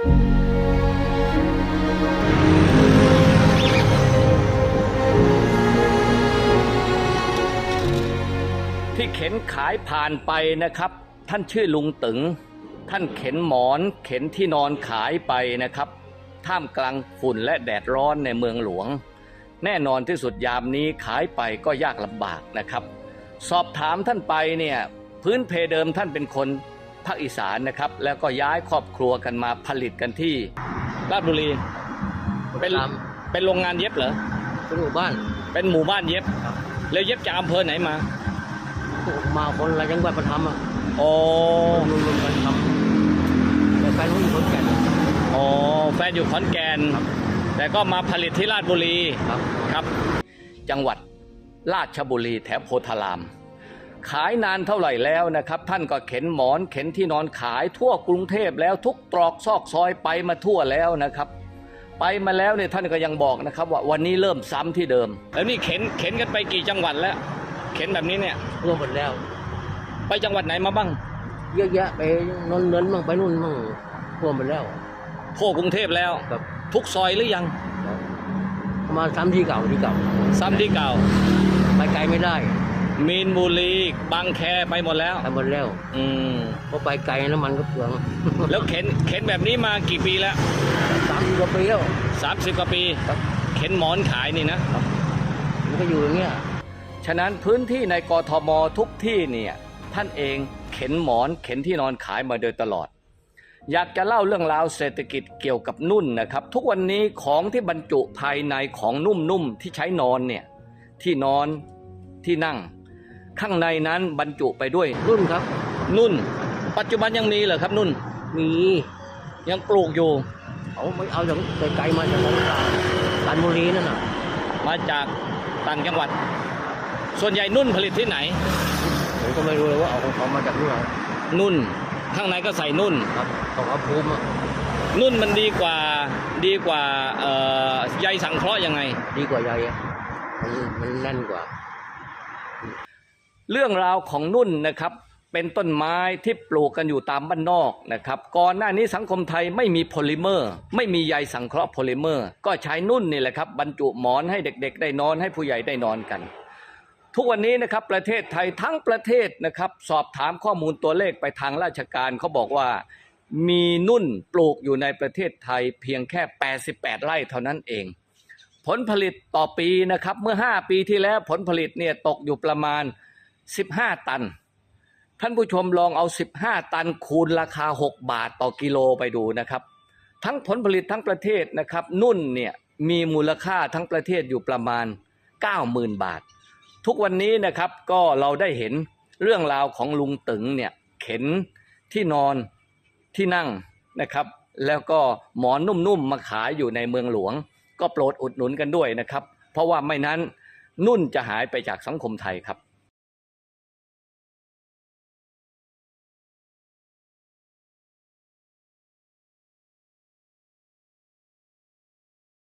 ที่เข็นขายผ่านไปนะครับ ท่านชื่อลุงตึง ท่านเข็นหมอนเข็นที่นอนขายไปนะครับ ท่ามกลางฝุ่นและแดดร้อนในเมืองหลวง แน่นอนที่สุดยามนี้ขายไปก็ยากลำบากนะครับ สอบถามท่านไปเนี่ยพื้นเพเดิมท่านเป็นคน ภาคอีสานนะครับ แล้วก็ย้ายครอบครัวกันมาผลิตกันที่ราชบุรี เป็นตามเป็นโรงงานเย็บเหรอเป็นหมู่บ้านเป็นหมู่บ้านเย็บครับแล้วเย็บจากอำเภอไหนมามาคนละจังหวัดมาทำอะอ๋อรวมๆกันทำแต่แฟนเขาอยู่คนแก่นอ๋อแฟนอยู่ขอนแก่นครับแต่ก็มาผลิตที่ราชบุรีครับ ครับ จังหวัดราชบุรีแถวโพธาราม ขายนานเท่าไหร่แล้วนะครับ ท่านก็เข็นหมอนเข็นที่นอนขายทั่วกรุงเทพแล้วทุกตรอกซอกซอยไปมาทั่วแล้วนะครับ ไปมาแล้วเนี่ยท่านก็ยังบอกนะครับ ว่าวันนี้เริ่มซ้ำที่เดิม แล้วนี่เข็นเข็นกันไปกี่จังหวัดแล้ว เข็นแบบนี้เนี่ยรวมหมดแล้ว ไปจังหวัดไหนมาบ้างเยอะแยะไปนนท์เนินมั่งไปนู่นมั่งรวมหมดแล้วทั่วกรุงเทพแล้วแบบทุกซอยหรือยังประมาณซ้ำที่เก่าที่เก่าซ้ำที่เก่าไปไกลไม่ได้ มีนบุรีบางแคไปหมดแล้ว ไปหมดแล้วอืมเพราะไปไกลน้ำมันก็เปลืองแล้วเข็นเข็นแบบนี้มากี่ปีแล้วสามสิบกว่าปีแล้ว30กว่าปี ครับเข็นหมอนขายนี่นะ มันก็อยู่อย่างเงี้ยฉะนั้นพื้นที่ในกทมทุกที่เนี่ยท่านเองเข็นหมอนเข็นที่นอนขายมาโดยตลอด อยากจะเล่าเรื่องราวเศรษฐกิจเกี่ยวกับนุ่นนะครับ ทุกวันนี้ของที่บรรจุภายในของนุ่มๆที่ใช้นอนเนี่ยที่นอนที่นั่ง ข้างในนั้นบรรจุไปด้วยรุ่นครับ นุ่น ปัจจุบันยังมีเหรอครับนุ่น มียังปลูกอยู่เอาไม่เอาจากไกลๆมาจากของตาการบุรีนั่นน่ะมาจากต่างจังหวัด ส่วนใหญ่นุ่นผลิตที่ไหนผมก็ไม่รู้เลยว่าเอาของเขามาจากที่ไหนนุ่นข้างในก็ใส่นุ่นครับของเอาภูมิอะนุ่นมันดีกว่าดีกว่าเอ่อใยสังเคราะห์ยังไง ดีกว่าใยอะมันมันแน่นกว่า เรื่องราวของนุ่นนะครับเป็นต้นไม้ที่ปลูกกันอยู่ตามบ้านนอกนะครับก่อนหน้านี้สังคมไทยไม่มีโพลิเมอร์ ไม่มีใยสังเคราะห์โพลิเมอร์ ก็ใช้นุ่นนี่แหละครับบรรจุหมอนให้เด็ก ๆ ได้นอนให้ผู้ใหญ่ได้นอนกัน ทุกวันนี้นะครับประเทศไทยทั้งประเทศนะครับสอบถามข้อมูลตัวเลขไปทางราชการเขาบอกว่ามีนุ่นปลูกอยู่ในประเทศไทยเพียงแค่ 88 ไร่เท่านั้นเอง ผลผลิตต่อปีนะครับเมื่อ 5 ปีที่แล้วผลผลิตเนี่ยตกอยู่ประมาณ 15ตัน ท่านผู้ชมลองเอา15ตันคูณราคา6บาทต่อกิโลไปดูนะครับ ทั้งผลผลิตทั้งประเทศนะครับ นุ่นเนี่ยมีมูลค่าทั้งประเทศอยู่ประมาณ 90,000 บาท ทุกวันนี้นะครับก็เราได้เห็นเรื่องราวของลุงตึงเนี่ยเข็นที่นอนที่นั่งนะครับ แล้วก็หมอนนุ่มๆมาขายอยู่ในเมืองหลวง ก็โปรดอุดหนุนกันด้วยนะครับ เพราะว่าไม่นั้นนุ่นจะหายไปจากสังคมไทยครับ